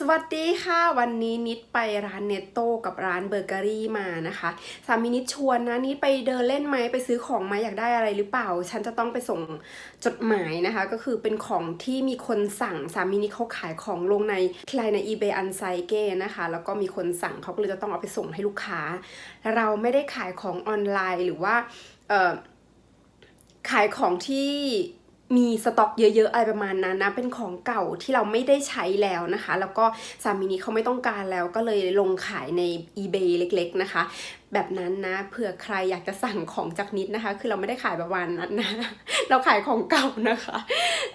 สวัสดีค่ะ วันนี้นิดไปร้านเนตโต้กับร้านเบเกอรี่มานะคะสามีนิดชวนนะนิดไปเดินเล่นไหมไปซื้อของไหมอยากได้อะไรหรือเปล่า ฉันจะต้องไปส่งจดหมายนะคะ ก็คือเป็นของที่มีคนสั่งสามีนิดเขาขายของลงในคลายใน eBay u n s i g e นะคะ แล้วก็มีคนสั่งเขาก็เลยจะต้องเอาไปส่งให้ลูกค้า เราไม่ได้ขายของออนไลน์หรือว่าเออขายของที่ มีสต็อกเยอะๆอะไรประมาณนั้นนะเป็นของเก่าที่เราไม่ได้ใช้แล้วนะคะ แล้วก็สามีนี้เขาไม่ต้องการแล้วก็เลยลงขายใน eBay เล็ก ๆ นะคะ แบบนั้นนะเผื่อใครอยากจะสั่งของจากนิดนะคะ คือเราไม่ได้ขายประมาณนั้นนะ เราขายของเก่านะคะ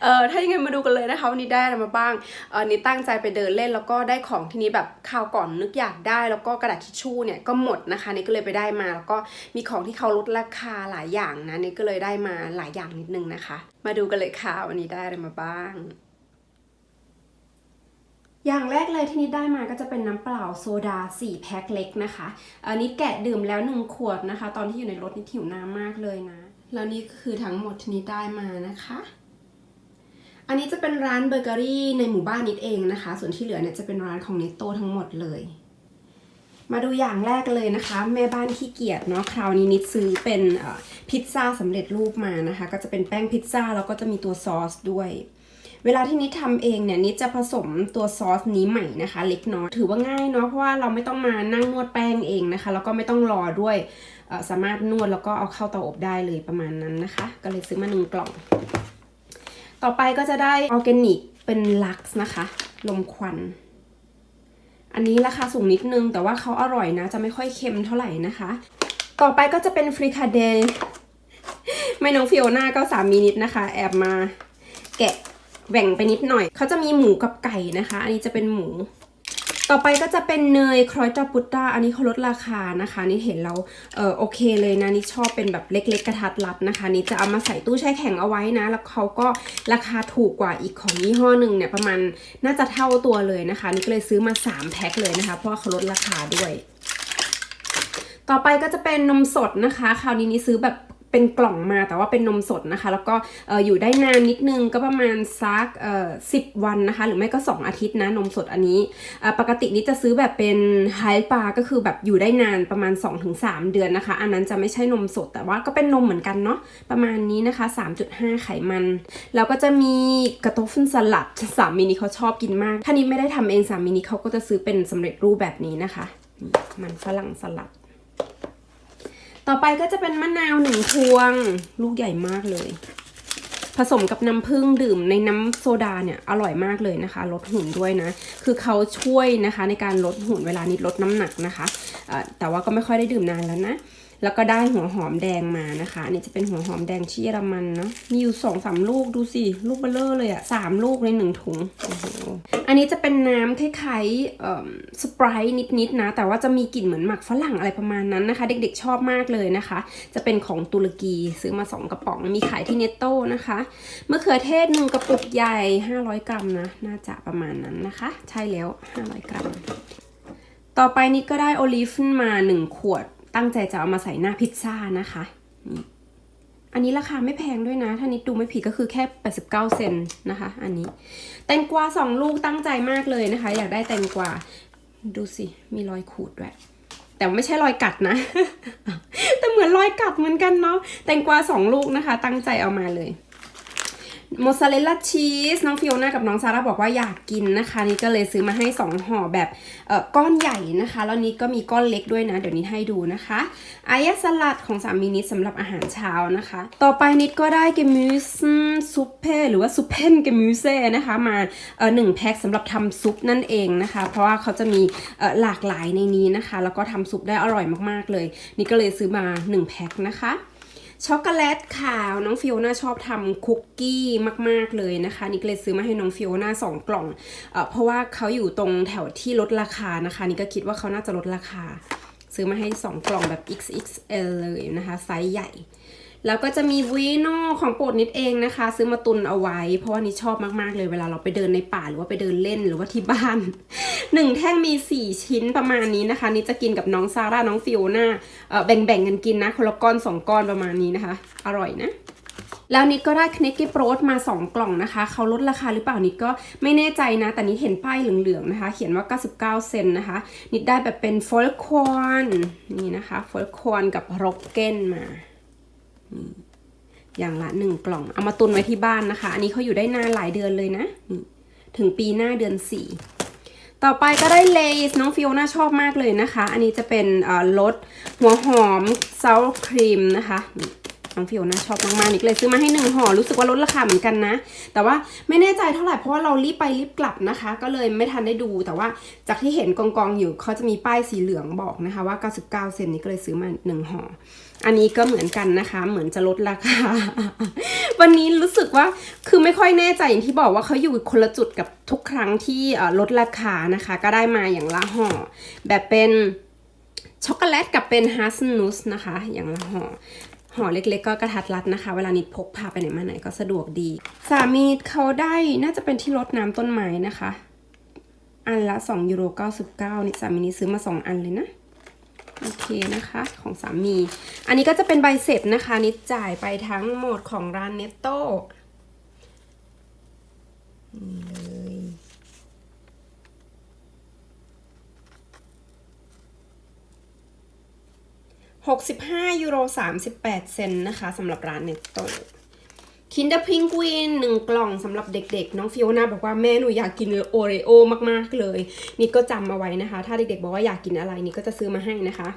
เอ่อถ้าอย่างนั้มาดูกันเลยนะคะวันนี้ได้อะไรมาบ้างเออนี่ตั้งใจไปเดินเล่นแล้วก็ได้ของที่นี้แบบคราวก่อนนึกอยากได้ แล้วก็กระดาษทิชชู่เนี่ยก็หมดนะคะ นี่ก็เลยไปได้มา แล้วก็มีของที่เขาลดราคาหลายอย่างนะนี่ก็เลยได้มาหลายอย่างนิดนึงนะคะ มาดูกันเลยค่ะวันนี้ได้อะไรมาบ้าง อย่างแรกเลยที่นิดได้มาก็จะเป็นน้ำเปล่าโซดา 4 แพ็คเล็กนะคะอันนี้แกะดื่มแล้ว 1 ขวดนะคะ ตอนที่อยู่ในรถนี่หิวน้ำมากเลยนะ แล้วนี่ก็คือทั้งหมดที่นิดได้มานะคะ อันนี้จะเป็นร้านเบเกอรี่ในหมู่บ้านนิดเองนะคะ ส่วนที่เหลือเนี่ยจะเป็นร้านของเนตโตทั้งหมดเลย มาดูอย่างแรกเลยนะคะ แม่บ้านขี้เกียจเนาะคราวนี้นิดซื้อเป็นพิซซ่าสำเร็จรูปมานะคะ ก็จะเป็นแป้งพิซซ่าแล้วก็จะมีตัวซอสด้วย เวลาที่นิดทำเองเนี่ยนิดจะผสมตัวซอสนี้ใหม่นะคะ เล็กน้อยถือว่าง่ายเนาะเพราะว่าเราไม่ต้องมานั่งนวดแป้งเองนะคะ แล้วก็ไม่ต้องรอด้วยสามารถนวดแล้วก็เอาเข้าเตาอบได้เลยประมาณนั้นนะคะ ก็เลยซื้อมาหนึ่งกล่อง ต่อไปก็จะได้ออร์แกนิกเป็นลักซ์นะคะ ลมควัน อันนี้ราคาสูงนิดนึง แต่ว่าเขาอร่อยนะ จะไม่ค่อยเค็มเท่าไหร่นะคะ ต่อไปก็จะเป็นฟริคาเดลไม่น้องฟิโอน่าก็สามีนิดนะคะ แอบมาแกะ แหว่งไปนิดหน่อย เขาจะมีหมูกับไก่นะคะ อันนี้จะเป็นหมู ต่อไปก็จะเป็นเนยครอยจอปุตตาอันนี้เขาลดราคานะคะ นี่เห็นเราเออโอเคเลยนะนี่ชอบเป็นแบบเล็ก ๆ กระทัดรัดนะคะ นี่จะเอามาใส่ตู้แช่แข็งเอาไว้นะ แล้วเขาก็ราคาถูกกว่าอีกของยี่ห้อหนึ่งเนี่ยประมาณน่าจะเท่าตัวเลยนะคะ นี่ก็เลยซื้อมา3แพ็คเลยนะคะ เพราะว่าเขาลดราคาด้วย ต่อไปก็จะเป็นนมสดนะคะ คราวนี้นี่ซื้อแบบ เป็นกล่องมาแต่ว่าเป็นนมสดนะคะ แล้วก็อออยู่ได้นานนิดนึงก็ประมาณสักสิวันนะคะ หรือไม่ก็ 2 อาทิตย์นะนมสดอันนี้ ปกตินี่จะซื้อแบบเป็นไฮปาก็คือแบบอยู่ได้นานประมาณ 2-3 เดือนนะคะ อันนั้นจะไม่ใช่นมสด แต่ว่าก็เป็นนมเหมือนกันเนาะประมาณนี้นะคะ 3.5 ไขมัน แล้วก็จะมีกระโตฟุนสลัดสามีนี่เขาชอบกินมาก ถ้านี้ไม่ได้ทำเองสามีนี่เขาก็จะซื้อเป็นสำเร็จรูปแบบนี้นะคะ มันฝรั่งสลัด ต่อไปก็จะเป็นมะนาวหนึ่งพวง ลูกใหญ่มากเลย ผสมกับน้ำผึ้งดื่มในน้ำโซดาเนี่ยอร่อยมากเลยนะคะลดหุ่นด้วยนะ คือเขาช่วยนะคะในการลดหุ่นเวลานิดลดน้ำหนักนะคะแต่ว่าก็ไม่ค่อยได้ดื่มนานแล้วนะ แล้วก็ได้หัวหอมแดงมานะคะอันนี่จะเป็นหัวหอมแดงที่เยอรมันเนาะมีอยู่สองสามลูกดูสิลูกเบลเลอร์เลยอะสามลูกในหนึ่งถุงโอ้โหอันนี้จะเป็นน้ำคล้ายๆสปร์นิดๆนะ แต่ว่าจะมีกลิ่นเหมือนหมักฝรั่งอะไรประมาณนั้นนะคะ เด็กๆชอบมากเลยนะคะ จะเป็นของตุรกีซื้อมา2กระป๋องมีขายที่เนตโต้นะคะมะเขือเทศหนึ่งกระปุกใหญ่ 500 กรัมนะน่าจะประมาณนั้นนะคะ ใช่แล้ว 500 กรัม ต่อไปนี่ก็ได้โอลิฟมา 1 ขวด ตั้งใจจะเอามาใส่หน้าพิซซ่านะคะนี่อันนี้ราคาไม่แพงด้วยนะ ถ้านิดดูไม่ผิดก็คือแค่ 89 เซนนะคะ อันนี้ แตงกวา 2 ลูกตั้งใจมากเลยนะคะ อยากได้แตงกวา ดูสิ มีรอยขูดด้วย แต่ไม่ใช่รอยกัดนะ แต่เหมือนรอยกัดเหมือนกันเนาะ แตงกวาสองลูกนะคะ ตั้งใจเอามาเลย โมซาเรลล่าชีสน้องฟิโอน่ากับน้องซาร่าบอกว่าอยากกินนะคะ นี่ก็เลยซื้อมาให้ 2ห่อแบบเอ่อก้อนใหญ่นะคะ แล้วนี้ก็มีก้อนเล็กด้วยนะ เดี๋ยวนี้ให้ดูนะคะอายะสลัดของสามีนิดสำหรับอาหารเช้านะคะ ต่อไปนิดก็ได้เกมิสซุปเพ่หรือว่าซุปเพนเกมิเซ่นะคะมาเอ่อหนึ่งแพ็คสำหรับทำซุปนั่นเองนะคะ เพราะว่าเขาจะมีเอ่อหลากหลายในนี้นะคะ แล้วก็ทำซุปได้อร่อยมากๆเลย นี่ก็เลยซื้อมา 1 แพ็คนะคะ ช็อกโกแลตขาวน้องฟิโอน่าชอบทำคุกกี้มาก ๆ เลยนะคะนี่ก็เลยซื้อมาให้น้องฟิโอน่าสองกล่องเอ่อเพราะว่าเขาอยู่ตรงแถวที่ลดราคานะคะนี่ก็คิดว่าเขาน่าจะลดราคา ซื้อมาให้ 2 กล่องแบบ XXL เลยนะคะไซส์ใหญ่ แล้วก็จะมีวีโน่ของโปรดนิดเองนะคะ ซื้อมาตุนเอาไว้ เพราะว่านิดชอบมากๆเลยเวลาเราไปเดินในป่าหรือว่าไปเดินเล่นหรือว่าที่บ้านหนึ่งแท่งมี 4 ชิ้นประมาณนี้นะคะ นี่จะกินกับน้องซาร่าน้องฟิโอนาเออแบ่งๆกันกินนะคนละก้อน2ก้อนประมาณนี้นะคะ อร่อยนะแล้วนิดก็ได้คเนกกี้โปรดมา 2 กล่องนะคะ เขาลดราคาหรือเปล่านิดก็ไม่แน่ใจนะ แต่นิดเห็นป้ายเหลืองๆนะคะ เขียนว่า 99 เซนนะคะ นิดได้แบบเป็นโฟลคอนนี่นะคะโฟลคอนกับร็อกเก้นมา อย่างละหนึ่งกล่อง เอามาตุนไว้ที่บ้านนะคะ อันนี้เขาอยู่ได้นานหลายเดือนเลยนะนี่ถึงปีหน้าเดือนสี่ต่อไปก็ได้เลสน้องฟิโอน่าชอบมากเลยนะคะ อันนี้จะเป็นรสหัวหอมซาร์ครีมนะคะ น้องฟิโอน่าชอบมากๆนิกเลยซื้อมาให้หนึ่งห่อรู้สึกว่าลดราคาเหมือนกันนะ แต่ว่าไม่แน่ใจเท่าไหร่เพราะว่าเรารีบไปรีบกลับนะคะ ก็เลยไม่ทันได้ดู แต่ว่าจากที่เห็นกองกองอยู่เขาจะมีป้ายสีเหลืองบอกนะคะว่า 99 เซนนี้ก็เลยซื้อมาหนึ่งห่ออันนี้ก็เหมือนกันนะคะ เหมือนจะลดราคา วันนี้รู้สึกว่าคือไม่ค่อยแน่ใจอย่างที่บอกว่าเขาอยู่คนละจุดกับทุกครั้งที่ลดราคานะคะ ก็ได้มาอย่างละห่อแบบเป็นช็อกโกแลตกับเป็นฮัสนุสนะคะ อย่างละห่อ ห่อเล็กๆ ก็กระทัดรัดนะคะ เวลานิดพกพาไปไหนมาไหนก็สะดวกดี สามีเขาได้น่าจะเป็นที่รดน้ำต้นไม้นะคะ อันละ2ยูโร99นี่สามีนิดซื้อมา 2 อันเลยนะโอเคนะคะ ของสามี อันนี้ก็จะเป็นใบเสร็จนะคะ นิดจ่ายไปทั้งหมดของร้านเนตโต้นี่เลย 65 ยูโร 38 เซนนะคะสำหรับร้านเนตโต้คินเดอร์พิงกวินหนึ่งกล่องสำหรับเด็กๆ น้องฟิโอนาบอกว่าแม่หนูอยากกินโอเรโอมากๆเลย นี่ก็จำเอาไว้นะคะ ถ้าเด็กๆบอกว่าอยากกินอะไรนี่ก็จะซื้อมาให้นะคะ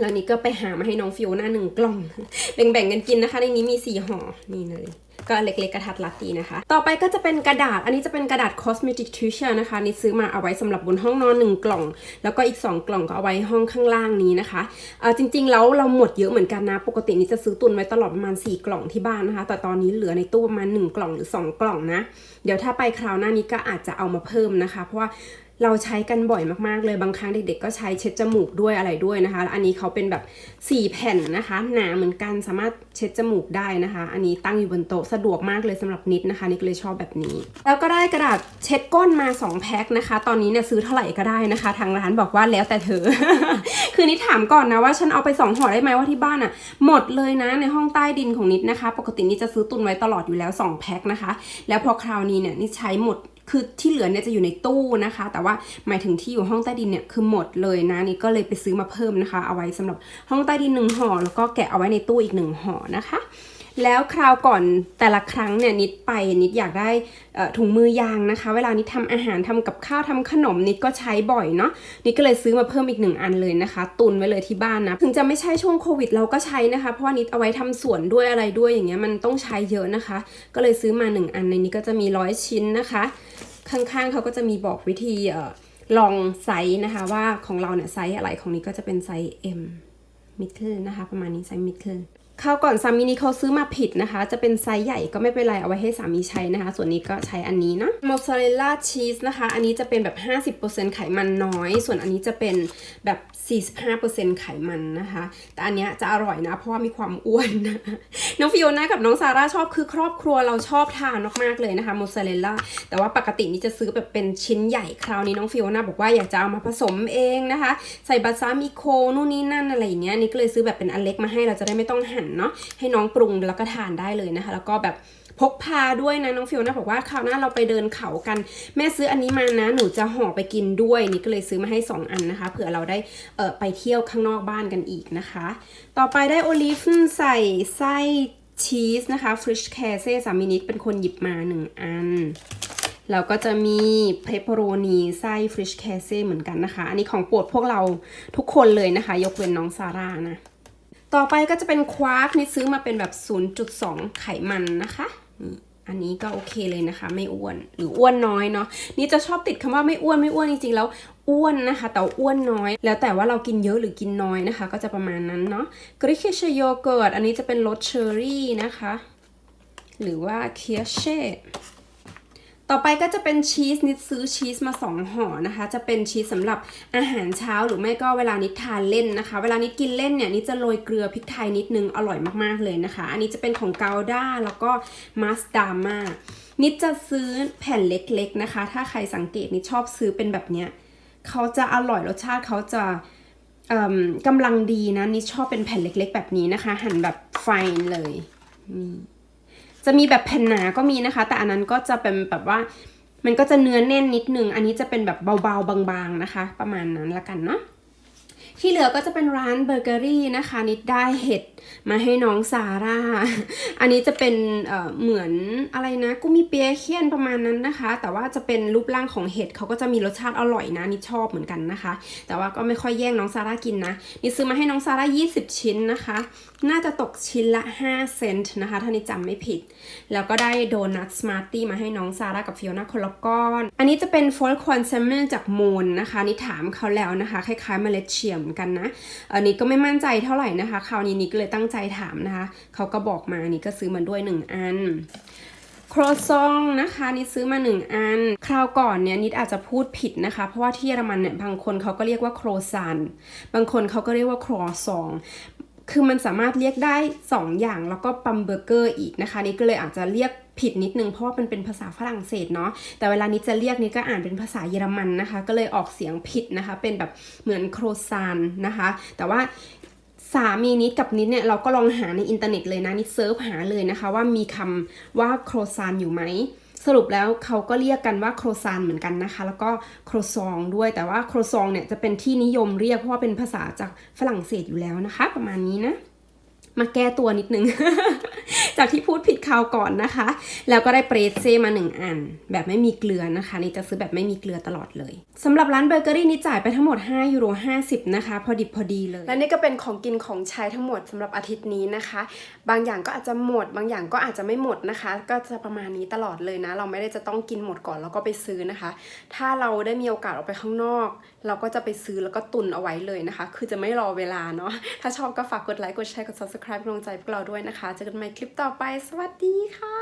แล้วนี่ก็ไปหามาให้น้องฟิโอนาหนึ่งกล่อง แบ่งๆกันกินนะคะ ในนี้มีสี่ห่อนี่เลย ก็เล็กๆกระทัดรัดดีนะคะ ต่อไปก็จะเป็นกระดาษ อันนี้จะเป็นกระดาษ cosmetic tissue นะคะนี่ซื้อมาเอาไว้สำหรับบนห้องนอนหนึ่งกล่อง แล้วก็อีก 2 กล่องก็เอาไว้ห้องข้างล่างนี้นะคะเอ่อจริงๆแล้วเราหมดเยอะเหมือนกันนะ ปกตินี่จะซื้อตุนไว้ตลอดประมาณ 4 กล่องที่บ้านนะคะ แต่ตอนนี้เหลือในตู้ประมาณ 1 กล่องหรือ 2 กล่องนะ เดี๋ยวถ้าไปคราวหน้านี้ก็อาจจะเอามาเพิ่มนะคะ เพราะว่า เราใช้กันบ่อยมากๆเลยบางครั้งเด็กๆก็ใช้เช็ดจมูกด้วยอะไรด้วยนะคะแล้วอันนี้เขาเป็นแบบ 4 แผ่นนะคะ หนาเหมือนกันสามารถเช็ดจมูกได้นะคะ อันนี้ตั้งอยู่บนโต๊ะสะดวกมากเลยสำหรับนิดนะคะนิดเลยชอบแบบนี้ แล้วก็ได้กระดาษเช็ดก้นมา 2 แพ็คนะคะ ตอนนี้เนี่ยซื้อเท่าไหร่ก็ได้นะคะ ทางร้านบอกว่าแล้วแต่เธอ คือนิดถามก่อนนะว่าฉันเอาไป2ห่อได้ไหมว่าที่บ้านอะหมดเลยนะในห้องใต้ดินของนิดนะคะ ปกตินิดจะซื้อตุนไว้ตลอดอยู่แล้ว2แพ็คนะคะ แล้วพอคราวนี้เนี่ยนิดใช้หมด คือที่เหลือเนี่ยจะอยู่ในตู้นะคะ แต่ว่าหมายถึงที่อยู่ห้องใต้ดินเนี่ยคือหมดเลยนะนี่ก็เลยไปซื้อมาเพิ่มนะคะ เอาไว้สำหรับห้องใต้ดินหนึ่งห่อแล้วก็แกะเอาไว้ในตู้อีกหนึ่งห่อนะคะ แล้วคราวก่อนแต่ละครั้งเนี่ยนิดไปนิดอยากได้ถุงมือยางนะคะ เวลานิดทำอาหารทำกับข้าวทำขนมนิดก็ใช้บ่อยเนาะนิดก็เลยซื้อมาเพิ่มอีกหนึ่งอันเลยนะคะ ตุนไว้เลยที่บ้านนะถึงจะไม่ใช่ช่วงโควิดเราก็ใช้นะคะ เพราะว่านิดเอาไว้ทำสวนด้วยอะไรด้วยอย่างเงี้ยมันต้องใช้เยอะนะคะ ก็เลยซื้อมาหนึ่งอันในนี้ก็จะมีร้อยชิ้นนะคะ ข้างๆเขาก็จะมีบอกวิธีออลองไซส์นะคะว่าของเราเนี่ยไซส์อะไรของนี้ก็จะเป็นไซส์ M middle นะคะ ประมาณนี้ไซส์ middle คราวก่อนสามีนี้เขาซื้อมาผิดนะคะ จะเป็นไซส์ใหญ่ก็ไม่เป็นไร เอาไว้ให้สามีใช้นะคะ ส่วนนี้ก็ใช้อันนี้นะมอสซาเรลล่าชีสนะคะ อันนี้จะเป็นแบบ 50%ไขมันน้อย ส่วนอันนี้จะเป็นแบบ 45%ไขมันนะคะ แต่อันเนี้ยจะอร่อยนะ เพราะว่ามีความอ้วนนะน้องฟิโอน่ากับน้องซาร่าชอบคือครอบครัวเราชอบทานมากๆเลยนะคะมอสซาเรลล่าแต่ว่าปกตินี่จะซื้อแบบเป็นชิ้นใหญ่คราวนี้น้องฟิโอน่าบอกว่าอยากจะเอามาผสมเองนะคะ ใส่บาซามิโคนู่นนี่นั่นอะไรอย่างเงี้ยนี่ก็เลยซื้อแบบเป็นอันเล็กมาให้เราจะได้ไม่ต้องหั่นเนาะให้น้องปรุงแล้วก็ทานได้เลยนะคะ แล้วก็แบบพกพาด้วยนะน้องฟิโอน่าบอกว่าคราวหน้าเราไปเดินเขากัน แม่ซื้ออันนี้มานะ หนูจะห่อไปกินด้วย นี่ก็เลยซื้อมาให้ 2 อันนะคะเผื่อเราได้เออไปเที่ยวข้างนอกบ้านกันอีกนะคะ ต่อไปได้โอลิฟใส่ไส้ชีสนะคะฟริชแคเซ่สามินิดเป็นคนหยิบมา 1 อันแล้วก็จะมีเพปเปโรนีไส้ฟริชแคเซ่เหมือนกันนะคะ อันนี้ของโปรดพวกเราทุกคนเลยนะคะ ยกเว้นน้องซาร่านะ ต่อไปก็จะเป็นควาร์กนี่ซื้อมาเป็นแบบ 0.2 ไขมันนะคะอันนี้ก็โอเคเลยนะคะ ไม่อ้วนหรืออ้วนน้อยเนาะนี่จะชอบติดคำว่าไม่อ้วนไม่อ้วนจริงๆแล้วอ้วนนะคะ แต่อ้วนน้อย แล้วแต่ว่าเรากินเยอะหรือกินน้อยนะคะ ก็จะประมาณนั้นเนาะกริชโยเกิร์ตอันนี้จะเป็นรสเชอร์รี่นะคะ หรือว่าเคียเช่ ต่อไปก็จะเป็นชีสนิดซื้อชีสมา2ห่อนะคะ จะเป็นชีสสำหรับอาหารเช้าหรือไม่ก็เวลานิดทานเล่นนะคะ เวลานิดกินเล่นเนี่ยนิดจะโรยเกลือพริกไทยนิดนึงอร่อยมากๆเลยนะคะ อันนี้จะเป็นของกาด้าแล้วก็มาสดาม่านิดจะซื้อแผ่นเล็กๆนะคะ ถ้าใครสังเกตนิดชอบซื้อเป็นแบบเนี้ยเขาจะอร่อยรสชาติเขาจะกำลังดีนะนิดชอบเป็นแผ่นเล็ก ๆ แบบนี้นะคะ หั่นแบบไฟเลยนี่ จะมีแบบแผ่นหนาก็มีนะคะ แต่อันนั้นก็จะเป็นแบบว่ามันก็จะเนื้อแน่นนิดนึง อันนี้จะเป็นแบบเบาๆบางๆนะคะ ประมาณนั้นละกันเนาะ ที่เหลือก็จะเป็นร้านเบเกอรี่นะคะ นิดได้เห็ดมาให้น้องซาร่า อันนี้จะเป็นเเหมือนอะไรนะกุมิเปียเคียนประมาณนั้นนะคะ แต่ว่าจะเป็นรูปร่างของเห็ดเขาก็จะมีรสชาติอร่อยนะนิดชอบเหมือนกันนะคะ แต่ว่าก็ไม่ค่อยแย่งน้องซาร่ากินนะนิดซื้อมาให้น้องซาร่า20 ชิ้นนะคะ น่าจะตกชิ้นละ 5 เซนต์นะคะ ถ้านิดจำไม่ผิด แล้วก็ได้โดนัทสมาร์ตี้มาให้น้องซาร่ากับฟิโอนาคนละก้อน อันนี้จะเป็นโฟลคอนเซมเมอร์จากมูนนะคะนี่ถามเขาแล้วนะคะคล้ายๆเมล็ดเฉียมมือนกันนะ อันนี้ก็ไม่มั่นใจเท่าไหร่นะคะ คราวนี้นิดก็เลยตั้งใจถามนะคะ เขาก็บอกมานี่ก็ซื้อมาด้วย 1 อันโครซองนะคะนิดซื้อมา 1 อัน คราวก่อนเนี่ยนิดอาจจะพูดผิดนะคะ เพราะว่าที่เยอรมันเนี่ยบางคนเขาก็เรียกว่าโครซันบางคนเขาก็เรียกว่าครอซอง คือมันสามารถเรียกได้ 2 อย่างแล้วก็ปัมเบอร์เกอร์อีกนะคะ นี่ก็เลยอาจจะเรียกผิดนิดนึงเพราะว่ามันเป็นภาษาฝรั่งเศสเนาะแต่เวลานี้จะเรียกนี่ก็อ่านเป็นภาษาเยอรมันนะคะ ก็เลยออกเสียงผิดนะคะ เป็นแบบเหมือนโครซานนะคะ แต่ว่าสามีนิดกับนิดเนี่ยเราก็ลองหาในอินเทอร์เน็ตเลยนะนิดเซิร์ชหาเลยนะคะ ว่ามีคำว่าโครซานอยู่ไหม สรุปแล้วเขาก็เรียกกันว่าโครซานเหมือนกันนะคะ แล้วก็โครซองด้วยแต่ว่าโครซองเนี่ยจะเป็นที่นิยมเรียกเพราะว่าเป็นภาษาจากฝรั่งเศสอยู่แล้วนะคะ ประมาณนี้นะ มาแก้ตัวนิดนึง จากที่พูดผิดคราวก่อนนะคะ แล้วก็ได้เปรสเซ่มาหนึ่งอัน แบบไม่มีเกลือนะคะ นี่จะซื้อแบบไม่มีเกลือตลอดเลยสำหรับร้านเบเกอรี่นี่จ่ายไปทั้งหมด5ยูโร50 นะคะ พอดิบพอดีเลย และนี่ก็เป็นของกินของใช้ทั้งหมดสำหรับอาทิตย์นี้นะคะ บางอย่างก็อาจจะหมด บางอย่างก็อาจจะไม่หมดนะคะ ก็จะประมาณนี้ตลอดเลยนะ เราไม่ได้จะต้องกินหมดก่อนแล้วก็ไปซื้อนะคะ ถ้าเราได้มีโอกาสออกไปข้างนอก เราก็จะไปซื้อแล้วก็ตุนเอาไว้เลยนะคะ คือจะไม่รอเวลาเนาะถ้าชอบก็ฝากกดไลค์กดแชร์กด subscribe กำลังใจพวกเราด้วยนะคะเจอกันใหม่คลิปต่อไปสวัสดีค่ะ